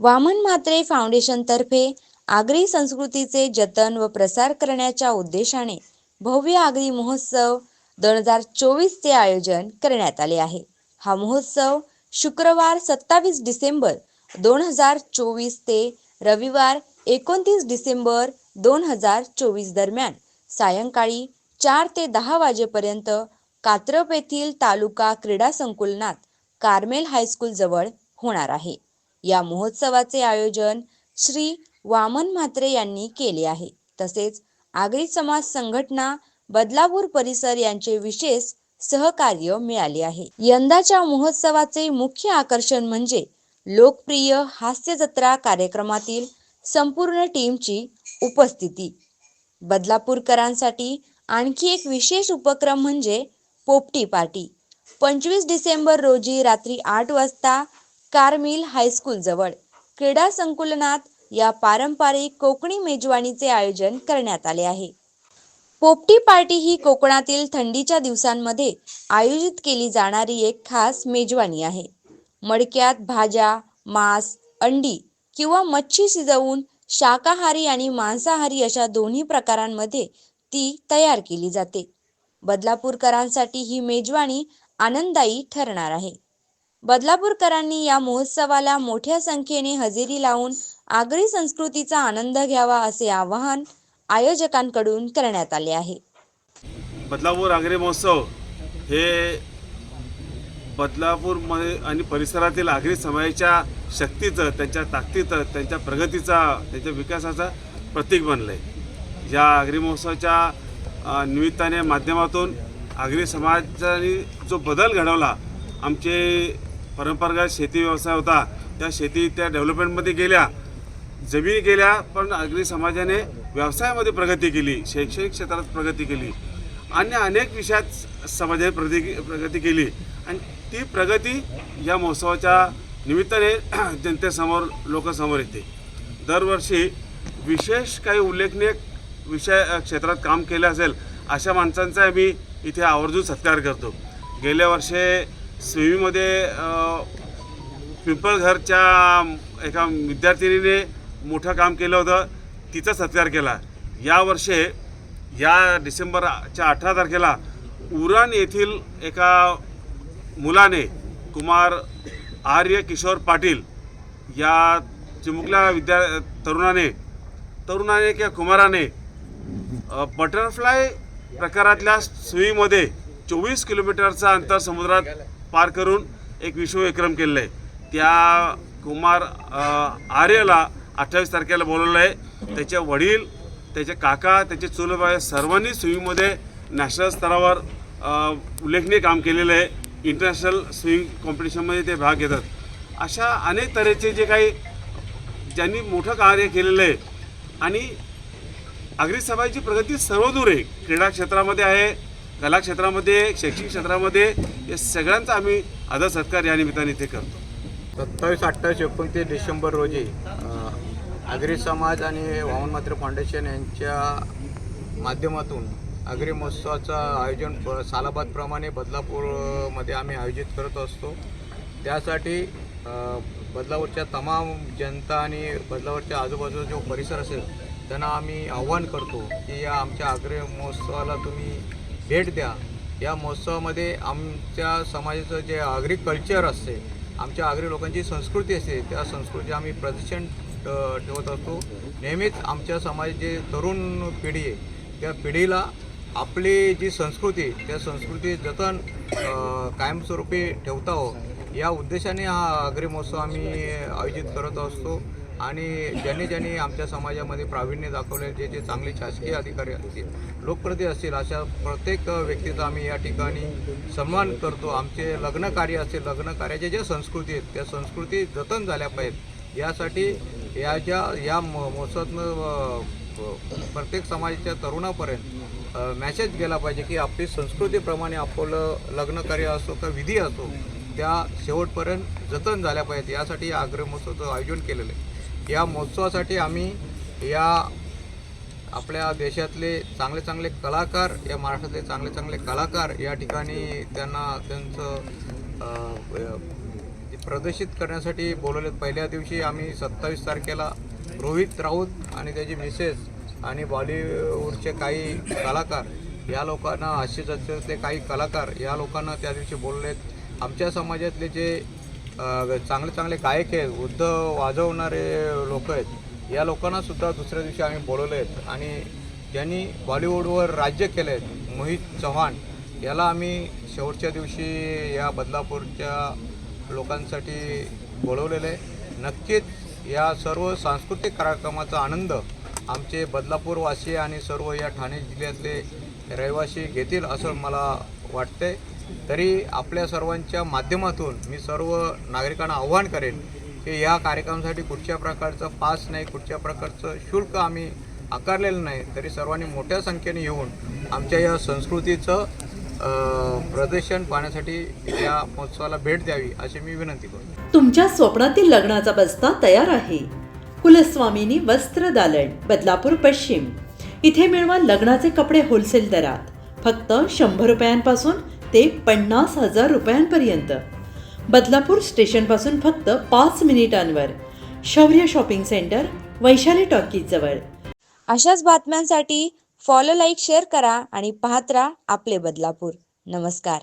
वामन म्हात्रे फाउंडेशनतर्फे आगरी संस्कृतीचे जतन व प्रसार करण्याच्या उद्देशाने भव्य आगरी महोत्सव दोन हजार चोवीसचे आयोजन करण्यात आले आहे. हा महोत्सव शुक्रवार सत्तावीस डिसेंबर दोन हजार चोवीस ते रविवार एकोणतीस डिसेंबर दोन हजार चोवीस दरम्यान सायंकाळी चार ते दहा वाजेपर्यंत कात्रप येथील तालुका क्रीडा संकुलनात कार्मेल हायस्कूल जवळ होणार आहे. या महोत्सवाचे आयोजन श्री वामन म्हात्रे यांनी केले आहे. तसेच आगरी समाज संघटना बदलापूर परिसर यांचे विशेष सहकार्य मिळाले आहे. यंदाच्या महोत्सवाचे मुख्य आकर्षण म्हणजे लोकप्रिय हास्य जत्रा कार्यक्रमातील संपूर्ण टीमची उपस्थिती. बदलापूरकरांसाठी आणखी एक विशेष उपक्रम म्हणजे पोपटी पार्टी. पंचवीस डिसेंबर रोजी रात्री आठ वाजता कार्मिल हायस्कूल जवळ. क्रीडा संकुलनात या पारंपरिक कोकणी मेजवानीचे आयोजन करण्यात आले आहे. पोपटी पार्टी ही कोकणातील थंडीच्या दिवसांमध्ये आयोजित केली जाणारी एक खास मेजवानी आहे. मडक्यात भाज्या मांस अंडी किंवा मच्छी शिजवून शाकाहारी आणि मांसाहारी अशा दोन्ही प्रकारांमध्ये ती तयार केली जाते. बदलापूरकरांसाठी ही मेजवानी आनंददायी ठरणार आहे. बदलापूरकरांनी या महोत्सवाला मोठ्या संख्येने हजेरी लावून आगरी संस्कृतीचा आनंद घ्यावा असे आवाहन आयोजकांकडून करण्यात आले आहे. बदलापूर आगरी महोत्सव हे बदलापूरमध्ये आणि परिसरातील आगरी समाजाच्या शक्तीचं त्यांच्या ताकदीचं त्यांच्या प्रगतीचा त्यांच्या विकासाचं प्रतीक बनलं आहे या आगरी महोत्सवाच्या निमित्ताने माध्यमातून आगरी समाजाने जो बदल घडवला आमचे परंपरागत शेती व्यवसाय होता. त्या शेती त्या डेव्हलपमेंटमध्ये गेल्या जमीन गेल्या पण आगरी समाजाने व्यवसायामध्ये प्रगती केली शैक्षणिक क्षेत्रात प्रगती केली. अन्य अनेक विषयात समाजाने प्रगती प्रगती केली. आणि ती प्रगती या महोत्सवाच्या निमित्ताने जनतेसमोर लोकांसमोर येते. दरवर्षी विशेष काही उल्लेखनीय विषय क्षेत्रात काम केलं असेल अशा माणसांचा आम्ही इथे आवर्जून सत्कार करतो. गेल्या वर्षी स्विमीमध्ये पिंपळघरच्या एका विद्यार्थिनीने मोठं काम केलं होतं. तिचा सत्कार केला. यावर्षी या डिसेंबरच्या अठरा तारखेला उरण येथील एका मुलाने कुमार आर्य किशोर पाटील या चिमुकल्या विद्या तरुणाने तरुणाने किंवा कुमाराने बटरफ्लाय प्रकारातल्या सुईमध्ये चोवीस किलोमीटरचा अंतर समुद्रात पार करून एक विश्वविक्रम केलेला आहे. त्या कुमार आर्यला अठ्ठावीस तारखेला बोलवलं आहे. त्याचे वडील त्याचे काका त्याचे चुलबाई सर्वांनी स्विमिंगमध्ये नॅशनल स्तरावर उल्लेखनीय काम केलेलं आहे. इंटरनॅशनल स्विमिंग कॉम्पिटिशनमध्ये ते भाग घेतात. अशा अनेक तऱ्हेचे जे काही ज्यांनी मोठं कार्य केलेलं आहे. आणि आगरी समाजाची प्रगती सर्वदूर आहे. क्रीडा क्षेत्रामध्ये आहे. कला क्षेत्रामध्ये शैक्षणिक क्षेत्रामध्ये या सगळ्यांचा आम्ही आदर सत्कार या निमित्ताने इथे करतो. सत्तावीस अठ्ठावीस एकोणतीस डिसेंबर रोजी आगरी समाज आणि वामन मात्र फाउंडेशन यांच्या माध्यमातून आगरी महोत्सवाचं आयोजन प- सालाबादप्रमाणे बदलापूरमध्ये आम्ही आयोजित करत असतो. त्यासाठी बदलावरच्या बदलापूरच्या तमाम जनता आणि बदलापूरच्या आजूबाजूचा जो परिसर असेल त्यांना आम्ही आव्हान करतो की या आमच्या आग्रे महोत्सवाला तुम्ही भेट द्या. या महोत्सवामध्ये आमच्या समाजाचं जे आगरी कल्चर असते आमच्या आगरी लोकांची संस्कृती असते त्या संस्कृती आम्ही प्रदर्शन ठेवत असतो. नेहमीच आमच्या समाज जे तरुण पिढी आहे त्या पिढीला आपली जी संस्कृती त्या संस्कृती जतन कायमस्वरूपी ठेवता हो. या उद्देशाने हा आगरी महोत्सव आम्ही आयोजित करत असतो. आणि ज्यांनी ज्यांनी आमच्या समाजामध्ये प्रावीण्य दाखवले जे जे चांगले शासकीय अधिकारी असतील लोकप्रती असतील अशा प्रत्येक व्यक्तीचा आम्ही या ठिकाणी सन्मान करतो. आमचे लग्न कार्य असतील लग्न कार्याच्या ज्या संस्कृती आहेत त्या संस्कृती जतन झाल्या पाहिजेत. यासाठी या ज्या या म- महोत्सवातनं प्रत्येक समाजाच्या तरुणापर्यंत मॅसेज गेला पाहिजे की आपली संस्कृतीप्रमाणे आपलं लग्न कार्य असो का विधी असो त्या शेवटपर्यंत जतन झाल्या पाहिजेत. यासाठी आग्रह महोत्सवाचं आयोजन केलेलं आहे. या महोत्सवासाठी आम्ही या आपल्या देशातले चांगले चांगले कलाकार या महाराष्ट्रातले चांगले चांगले कलाकार या ठिकाणी त्यांना त्यांचं प्रदर्शित करण्यासाठी बोलवले पहिल्या दिवशी आम्ही सत्तावीस तारखेला रोहित राऊत आणि त्याची मिसेस आणि बॉलिवूडचे काही कलाकार या लोकांना हास्यचर्चेतले काही कलाकार या लोकांना त्या दिवशी बोललेत. आमच्या समाजातले जे चांगले चांगले गायक आहेत वृद्ध वाजवणारे लोक आहेत. या लोकांनासुद्धा दुसऱ्या दिवशी आम्ही बोलवले आहेत. आणि ज्यांनी बॉलिवूडवर राज्य केलं आहे मोहित चव्हाण याला आम्ही शेवटच्या दिवशी या बदलापूरच्या लोकांसाठी बोलवलेलं आहे. नक्कीच या सर्व सांस्कृतिक कार्यक्रमाचा आनंद आमचे बदलापूरवासी आणि सर्व या ठाणे जिल्ह्यातले रहिवासी घेतील असं मला वाटतंय. तरी आपल्या सर्वांच्या माध्यमातून मी सर्व नागरिकांना आव्हान करेन की या कार्यक्रमासाठी कुठच्या प्रकारचं पास नाही कुठच्या प्रकारचं शुल्क आम्ही आकारलेलं नाही तरी सर्वांनी मोठ्या संख्येने येऊन आमच्या या संस्कृतीचं प्रदर्शन पाहण्यासाठी या महोत्सवाला भेट द्यावी अशी मी विनंती करतो. तुमच्या स्वप्नातील लग्नाचा बस्ता तयार आहे. कुलस्वामिनी वस्त्र दालन बदलापूर पश्चिम. इथे मिळवा लग्नाचे कपडे होलसेल दरात. फक्त शंभर रुपयांपासून ते पन्नास हजार रुपयांपर्यंत. बदलापूर स्टेशनपासून फक्त पाच मिनिटांवर. शौर्य शॉपिंग सेंटर वैशाली टॉकीजजवळ अशाच बातम्यांसाठी फॉलो लाईक शेअर करा आणि पाहत राहा आपले बदलापूर. नमस्कार.